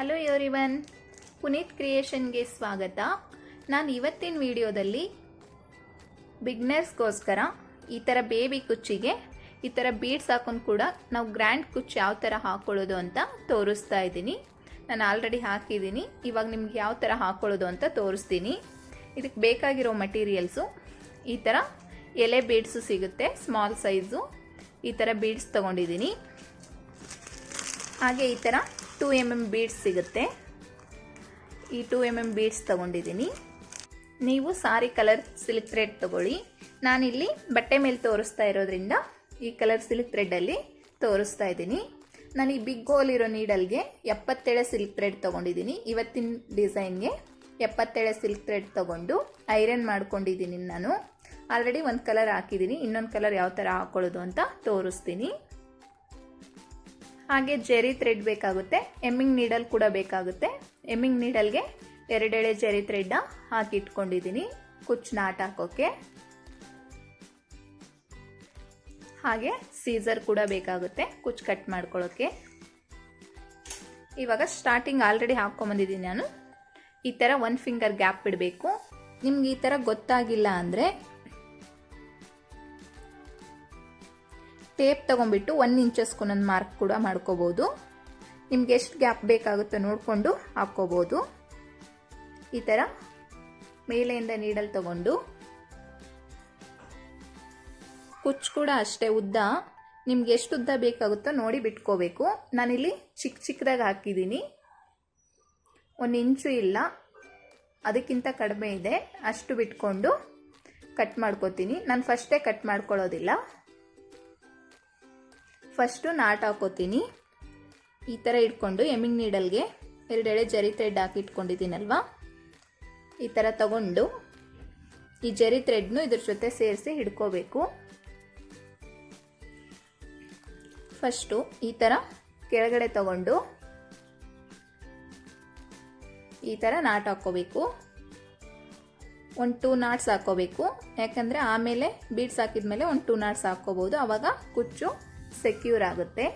Hello ಯೋರಿವನ್ Puneeth ಕ್ರಿಯೇಷನ್ಗೆ ಸ್ವಾಗತ. ನಾನು ಇವತ್ತಿನ ವಿಡಿಯೋದಲ್ಲಿ ಬಿಗ್ನರ್ಸ್ಗೋಸ್ಕರ ಈ ಥರ ಬೇಬಿ ಕುಚ್ಚಿಗೆ, ಈ ಥರ ಬೀಡ್ಸ್ ಹಾಕೊಂಡು ಕೂಡ ನಾವು ಗ್ರ್ಯಾಂಡ್ ಕುಚ್ಚು ಯಾವ ಥರ ಹಾಕ್ಕೊಳ್ಳೋದು ಅಂತ ತೋರಿಸ್ತಾ ಇದ್ದೀನಿ. ನಾನು ಆಲ್ರೆಡಿ ಹಾಕಿದ್ದೀನಿ. ಇವಾಗ ನಿಮ್ಗೆ ಯಾವ ಥರ ಹಾಕ್ಕೊಳ್ಳೋದು ಅಂತ ತೋರಿಸ್ತೀನಿ. ಇದಕ್ಕೆ ಬೇಕಾಗಿರೋ ಮಟೀರಿಯಲ್ಸು ಈ ಥರ ಎಲೆ ಬೀಡ್ಸು ಸಿಗುತ್ತೆ ಸ್ಮಾಲ್ ಸೈಜು ಈ ಥರ ಬೀಡ್ಸ್ ತೊಗೊಂಡಿದ್ದೀನಿ. ಹಾಗೆ ಈ ಥರ ಟೂ ಎಂ ಎಂ ಬೀಡ್ಸ್ ಸಿಗುತ್ತೆ. ಈ ಟೂ ಎಂ ಎಂ ಬೀಡ್ಸ್ ತೊಗೊಂಡಿದ್ದೀನಿ. ನೀವು ಸಾರಿ ಕಲರ್ ಸಿಲ್ಕ್ ಥ್ರೆಡ್ ತೊಗೊಳ್ಳಿ. ನಾನಿಲ್ಲಿ ಬಟ್ಟೆ ಮೇಲೆ ತೋರಿಸ್ತಾ ಇರೋದ್ರಿಂದ ಈ ಕಲರ್ ಸಿಲ್ಕ್ ಥ್ರೆಡ್ಡಲ್ಲಿ ತೋರಿಸ್ತಾ ಇದ್ದೀನಿ. ನಾನು ಈ ಬಿಗ್ ಹೋಲ್ ಇರೋ ನೀಡಲ್ಗೆ ಎಪ್ಪತ್ತೇಳೆ ಸಿಲ್ಕ್ ಥ್ರೆಡ್ ತೊಗೊಂಡಿದ್ದೀನಿ. ಇವತ್ತಿನ ಡಿಸೈನ್ಗೆ ಎಪ್ಪತ್ತೇಳೆ ಸಿಲ್ಕ್ ಥ್ರೆಡ್ ತೊಗೊಂಡು ಐರನ್ ಮಾಡ್ಕೊಂಡಿದ್ದೀನಿ ನಾನು. ಆಲ್ರೆಡಿ ಒಂದು ಕಲರ್ ಹಾಕಿದ್ದೀನಿ. ಇನ್ನೊಂದು ಕಲರ್ ಯಾವ ಥರ ಹಾಕ್ಕೊಳ್ಳೋದು ಅಂತ ತೋರಿಸ್ತೀನಿ. ಹಾಗೆ ಜೆರಿ ಥ್ರೆಡ್ ಬೇಕಾಗುತ್ತೆ. ಎಮ್ಮಿಂಗ್ ನೀಡಲ್ ಕೂಡ ಬೇಕಾಗುತ್ತೆ. ಎಮ್ಮಿಂಗ್ ನೀಡಲ್ಗೆ ಎರಡೆಳೆ ಜೆರಿ ಥ್ರೆಡ್ನ ಹಾಕಿ ಇಟ್ಕೊಂಡಿದ್ದೀನಿ. ಕುಚ್ಚು ನಾಟ್ ಹಾಕೋಕ್ಕೆ ಹಾಗೆ ಸೀಸರ್ ಕೂಡ ಬೇಕಾಗುತ್ತೆ ಕುಚ್ ಕಟ್ ಮಾಡ್ಕೊಳ್ಳೋಕ್ಕೆ ಇವಾಗ ಸ್ಟಾರ್ಟಿಂಗ್ ಆಲ್ರೆಡಿ ಹಾಕ್ಕೊಂಬಂದಿದ್ದೀನಿ ನಾನು. ಈ ಥರ ಒಂದು ಫಿಂಗರ್ ಗ್ಯಾಪ್ ಬಿಡಬೇಕು ನಿಮ್ಗೆ ಈ ಥರ ಗೊತ್ತಾಗಿಲ್ಲ ಅಂದರೆ ಟೇಪ್ ತೊಗೊಂಬಿಟ್ಟು ಒನ್ ಇಂಚಸ್ಕೊಂದೊಂದು ಮಾರ್ಕ್ ಕೂಡ ಮಾಡ್ಕೋಬೋದು. ನಿಮ್ಗೆ ಎಷ್ಟು ಗ್ಯಾಪ್ ಬೇಕಾಗುತ್ತೋ ನೋಡಿಕೊಂಡು ಹಾಕ್ಕೋಬೋದು. ಈ ಥರ ಮೇಲೆಯಿಂದ ನೀಡಲ್ ತಗೊಂಡು ಕುಚ್ಚು ಕೂಡ ಅಷ್ಟೇ ಉದ್ದ. ನಿಮ್ಗೆ ಎಷ್ಟು ಉದ್ದ ಬೇಕಾಗುತ್ತೋ ನೋಡಿ ಬಿಟ್ಕೋಬೇಕು. ನಾನಿಲ್ಲಿ ಚಿಕ್ಕ ಚಿಕ್ಕದಾಗಿ ಹಾಕಿದ್ದೀನಿ ಒಂದು ಇಂಚು ಇಲ್ಲ. ಅದಕ್ಕಿಂತ ಕಡಿಮೆ ಇದೆ. ಅಷ್ಟು ಬಿಟ್ಕೊಂಡು ಕಟ್ ಮಾಡ್ಕೋತೀನಿ. ನಾನು ಫಸ್ಟೇ ಕಟ್ ಮಾಡ್ಕೊಳ್ಳೋದಿಲ್ಲ. ಫಸ್ಟು ನಾಟ್ ಹಾಕೋತೀನಿ. ಈ ಥರ ಇಟ್ಕೊಂಡು ಎಮ್ಮಿಂಗ್ ನೀಡಲ್ಗೆ ಎರಡೆಳೆ ಜರಿ ಥ್ರೆಡ್ ಹಾಕಿ ಇಟ್ಕೊಂಡಿದ್ದೀನಲ್ವಾ? ಈ ಥರ ತಗೊಂಡು ಈ ಜರಿ ಥ್ರೆಡ್ನು ಇದ್ರ ಜೊತೆ ಸೇರಿಸಿ ಹಿಡ್ಕೋಬೇಕು. ಫಸ್ಟು ಈ ಥರ ಕೆಳಗಡೆ ತಗೊಂಡು ಈ ಥರ ನಾಟ್ ಹಾಕ್ಕೋಬೇಕು ಒಂದು ಟೂ ನಾಟ್ಸ್ ಹಾಕ್ಕೋಬೇಕು ಯಾಕಂದರೆ ಆಮೇಲೆ ಬೀಡ್ಸ್ ಹಾಕಿದ ಮೇಲೆ ಒಂದು ಟೂ ನಾಟ್ಸ್ ಹಾಕ್ಕೋಬೋದು ಆವಾಗ ಕುಚ್ಚು ಸೆಕ್ಯೂರ್ ಆಗುತ್ತೆ.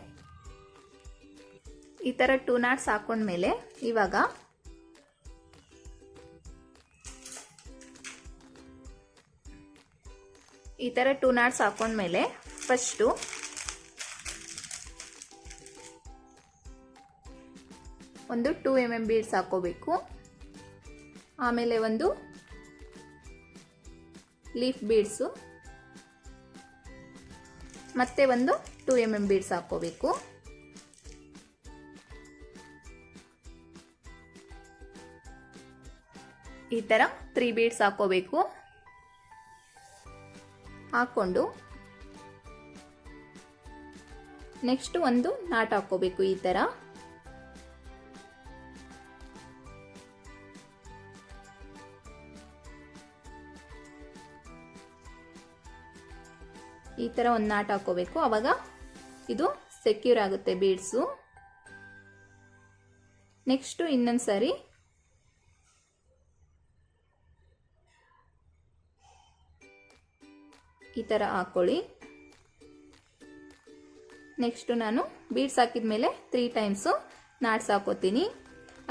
ಈ ಥರ ಟೂ ನಾಟ್ಸ್ ಹಾಕೊಂಡ್ಮೇಲೆ ಇವಾಗ ಈ ಥರ ಟೂ ನಾಟ್ಸ್ ಹಾಕೊಂಡ್ಮೇಲೆ ಫಸ್ಟು ಒಂದು ಟೂ ಎಂ ಎಂ ಬೀಡ್ಸ್ ಹಾಕೋಬೇಕು. ಆಮೇಲೆ ಒಂದು ಲೀಫ್ ಬೀಡ್ಸು ಮತ್ತೆ ಒಂದು ಟೂ ಎಂ ಎಂ ಬೀಡ್ಸ್ ಹಾಕೋಬೇಕು ಈ ಥರ ತ್ರೀ ಬೀಡ್ಸ್ ಹಾಕೋಬೇಕು ಹಾಕ್ಕೊಂಡು ನೆಕ್ಸ್ಟ್ ಒಂದು ನಾಟ್ ಹಾಕೋಬೇಕು ಈ ಥರ ಈ ಥರ ಒಂದು ನಾಟ್ ಹಾಕೋಬೇಕು ಅವಾಗ ಇದು ಸೆಕ್ಯೂರ್ ಆಗುತ್ತೆ ಬೀಡ್ಸು ನೆಕ್ಸ್ಟು ಇನ್ನೊಂದು ಸಾರಿ. ಈ ಥರ ಹಾಕ್ಕೊಳ್ಳಿ ನೆಕ್ಸ್ಟು ನಾನು ಬೀಡ್ಸ್ ಹಾಕಿದ ಮೇಲೆ ತ್ರೀ ಟೈಮ್ಸು ನಾಟ್ಸ್ ಹಾಕೋತೀನಿ.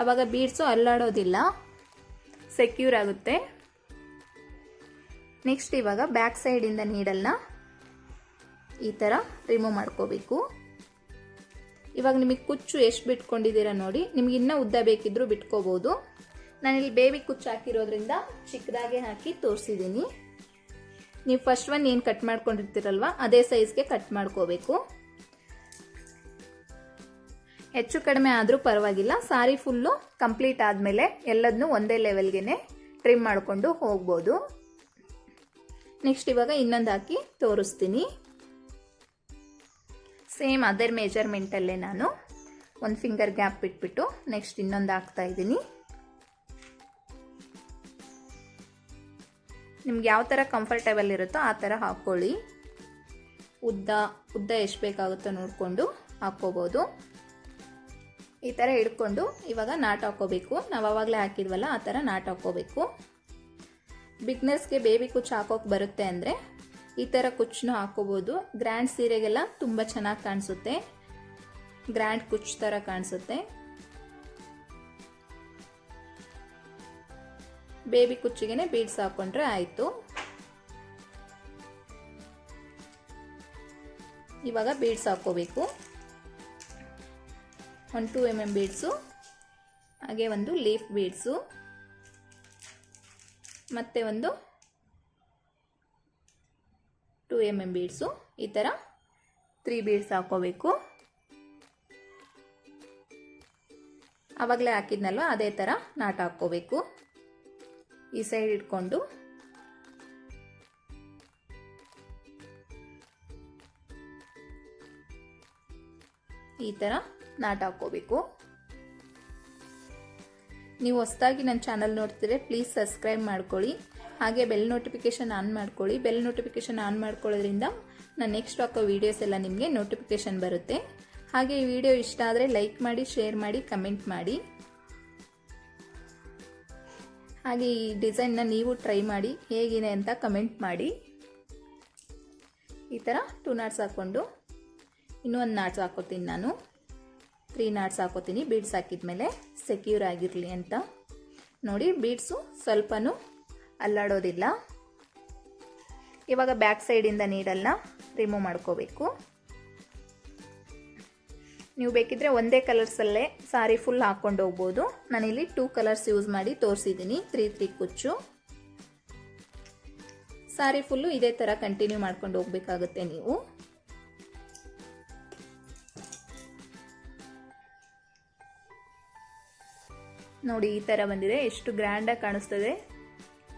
ಆವಾಗ ಬೀಡ್ಸು ಅಲ್ಲಾಡೋದಿಲ್ಲ. ಸೆಕ್ಯೂರ್ ಆಗುತ್ತೆ. ನೆಕ್ಸ್ಟ್ ಇವಾಗ ಬ್ಯಾಕ್ ಸೈಡಿಂದ ನೀಡಲ್ನ ಈ ಥರ ರಿಮೂವ್ ಮಾಡ್ಕೋಬೇಕು. ಇವಾಗ ನಿಮಗೆ ಕುಚ್ಚು ಎಷ್ಟು ಬಿಟ್ಕೊಂಡಿದ್ದೀರಾ ನೋಡಿ. ನಿಮ್ಗೆ ಇನ್ನೂ ಉದ್ದ ಬೇಕಿದ್ರೂ ಬಿಟ್ಕೋಬೋದು. ನಾನಿಲ್ಲಿ ಬೇಬಿ ಕುಚ್ಚು ಹಾಕಿರೋದ್ರಿಂದ ಚಿಕ್ಕದಾಗೆ ಹಾಕಿ ತೋರಿಸಿದ್ದೀನಿ. ನೀವು ಫಸ್ಟ್ ಒನ್ ಏನು ಕಟ್ ಮಾಡ್ಕೊಂಡಿರ್ತೀರಲ್ವ, ಅದೇ ಸೈಜ್ಗೆ ಕಟ್ ಮಾಡ್ಕೋಬೇಕು. ಹೆಚ್ಚು ಕಡಿಮೆ ಆದರೂ ಪರವಾಗಿಲ್ಲ, ಸಾರಿ ಫುಲ್ಲು ಕಂಪ್ಲೀಟ್ ಆದಮೇಲೆ ಎಲ್ಲದನ್ನೂ ಒಂದೇ ಲೆವೆಲ್ಗೆ ಟ್ರಿಮ್ ಮಾಡಿಕೊಂಡು ಹೋಗ್ಬೋದು. ನೆಕ್ಸ್ಟ್ ಇವಾಗ ಇನ್ನೊಂದು ಹಾಕಿ ತೋರಿಸ್ತೀನಿ. ಸೇಮ್ ಅದರ್ ಮೆಜರ್ಮೆಂಟಲ್ಲೇ ನಾನು. ಒಂದು ಫಿಂಗರ್ ಗ್ಯಾಪ್ ಬಿಟ್ಬಿಟ್ಟು ನೆಕ್ಸ್ಟ್ ಇನ್ನೊಂದು ಹಾಕ್ತಾ ಇದ್ದೀನಿ. ನಿಮ್ಗೆ ಯಾವ ಥರ ಕಂಫರ್ಟೇಬಲ್ ಇರುತ್ತೋ ಆ ಥರ ಹಾಕ್ಕೊಳ್ಳಿ ಉದ್ದ ಉದ್ದ ಎಷ್ಟು ಬೇಕಾಗುತ್ತೋ ನೋಡಿಕೊಂಡು ಹಾಕ್ಕೋಬೋದು. ಈ ಥರ ಹಿಡ್ಕೊಂಡು ಇವಾಗ ನಾಟ್ ಹಾಕ್ಕೋಬೇಕು. ನಾವು ಆವಾಗಲೇ ಹಾಕಿದ್ವಲ್ಲ, ಆ ಥರ ನಾಟ್ ಹಾಕ್ಕೋಬೇಕು. ಬಿಗ್ನರ್ಸ್ಗೆ ಬೇಬಿ ಕುಚ್ಚು ಹಾಕೋಕೆ ಬರುತ್ತೆ ಅಂದರೆ ಈ ಥರ ಕುಚ್ಚನ್ನು ಹಾಕೋಬೋದು. ಗ್ರ್ಯಾಂಡ್ ಸೀರೆಗೆಲ್ಲ ತುಂಬ ಚೆನ್ನಾಗಿ ಕಾಣಿಸುತ್ತೆ. ಗ್ರ್ಯಾಂಡ್ ಕುಚ್ ಥರ ಕಾಣಿಸುತ್ತೆ. ಬೇಬಿ ಕುಚ್ಚಿಗೆ ಬೀಡ್ಸ್ ಹಾಕೊಂಡ್ರೆ ಆಯಿತು. ಇವಾಗ ಬೀಡ್ಸ್ ಹಾಕೋಬೇಕು. ಒಂದು ಟೂ ಎಂ ಎಂ ಬೀಡ್ಸು, ಹಾಗೆ ಒಂದು ಲೀಫ್ ಬೀಡ್ಸು, ಮತ್ತೆ ಒಂದು ಟೂ ಎಂ ಎಂ ಬೀಡ್ಸು ಈ ಥರ ತ್ರೀ ಬೀಡ್ಸ್ ಹಾಕ್ಕೋಬೇಕು ಆವಾಗಲೇ ಹಾಕಿದ್ನಲ್ವ? ಅದೇ ಥರ ನಾಟ ಹಾಕ್ಕೋಬೇಕು ಈ ಸೈಡ್ ಇಟ್ಕೊಂಡು. ಈ ಥರ ನಾಟ ಹಾಕ್ಕೋಬೇಕು ನೀವು ಹೊಸದಾಗಿ ನನ್ನ ಚಾನಲ್ ನೋಡ್ತಿದ್ರೆ ಪ್ಲೀಸ್ ಸಬ್ಸ್ಕ್ರೈಬ್ ಮಾಡ್ಕೊಳ್ಳಿ. ಹಾಗೆ ಬೆಲ್ ನೋಟಿಫಿಕೇಷನ್ ಆನ್ ಮಾಡ್ಕೊಳ್ಳಿ. ಬೆಲ್ ನೋಟಿಫಿಕೇಷನ್ ಆನ್ ಮಾಡ್ಕೊಳ್ಳೋದ್ರಿಂದ ನಾನು ನೆಕ್ಸ್ಟ್ ಹಾಕೋ ವೀಡಿಯೋಸ್ ಎಲ್ಲ ನಿಮಗೆ ನೋಟಿಫಿಕೇಷನ್ ಬರುತ್ತೆ. ಹಾಗೆ ಈ ವಿಡಿಯೋ ಇಷ್ಟ ಆದರೆ ಲೈಕ್ ಮಾಡಿ ಶೇರ್ ಮಾಡಿ ಕಮೆಂಟ್ ಮಾಡಿ. ಹಾಗೆ ಈ ಡಿಸೈನ್ನ ನೀವು ಟ್ರೈ ಮಾಡಿ, ಹೇಗಿದೆ ಅಂತ ಕಮೆಂಟ್ ಮಾಡಿ. ಈ ಥರ ಟೂ ನಾಟ್ಸ್ ಹಾಕ್ಕೊಂಡು, ಇನ್ನೂ ಒಂದು ನಾಟ್ಸ್ ಹಾಕೋತೀನಿ ನಾನು. ತ್ರೀ ನಾಟ್ಸ್ ಹಾಕೋತೀನಿ ಬೀಡ್ಸ್ ಹಾಕಿದ ಮೇಲೆ ಸೆಕ್ಯೂರ್ ಆಗಿರಲಿ ಅಂತ. ನೋಡಿ ಬೀಡ್ಸು ಸ್ವಲ್ಪನೂ ಅಲ್ಲಾಡೋದಿಲ್ಲ. ಇವಾಗ ಬ್ಯಾಕ್ ಸೈಡಿಂದ ನೀಡಲ್ನ ರಿಮೂವ್ ಮಾಡ್ಕೋಬೇಕು. ನೀವು ಬೇಕಿದ್ರೆ ಒಂದೇ ಕಲರ್ಸಲ್ಲೇ ಸಾರಿ ಫುಲ್ ಹಾಕ್ಕೊಂಡು ಹೋಗ್ಬೋದು. ನಾನಿಲ್ಲಿ ಟೂ ಕಲರ್ಸ್ ಯೂಸ್ ಮಾಡಿ ತೋರಿಸಿದ್ದೀನಿ ತ್ರೀ ತ್ರೀ ಕುಚ್ಚು. ಸಾರಿ ಫುಲ್ಲು ಇದೇ ಥರ ಕಂಟಿನ್ಯೂ ಮಾಡ್ಕೊಂಡು ಹೋಗ್ಬೇಕಾಗುತ್ತೆ ನೀವು. ನೋಡಿ ಈ ಥರ ಬಂದಿದೆ, ಎಷ್ಟು ಗ್ರ್ಯಾಂಡಾಗಿ ಕಾಣಿಸ್ತದೆ.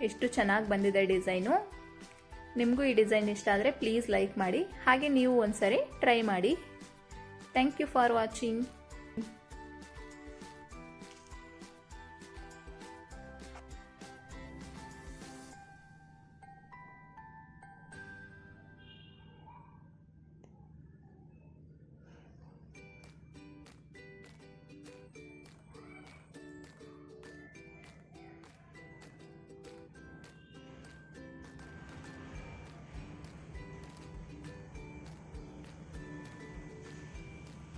ಎಷ್ಟು ಚೆನ್ನಾಗಿ ಬಂದಿದೆ ಡಿಸೈನು. ನಿಮಗೂ ಈ ಡಿಸೈನ್ ಇಷ್ಟ ಆದರೆ ಪ್ಲೀಸ್ ಲೈಕ್ ಮಾಡಿ. ಹಾಗೆ ನೀವು ಒಂದ್ಸರಿ ಟ್ರೈ ಮಾಡಿ. Thank you for watching.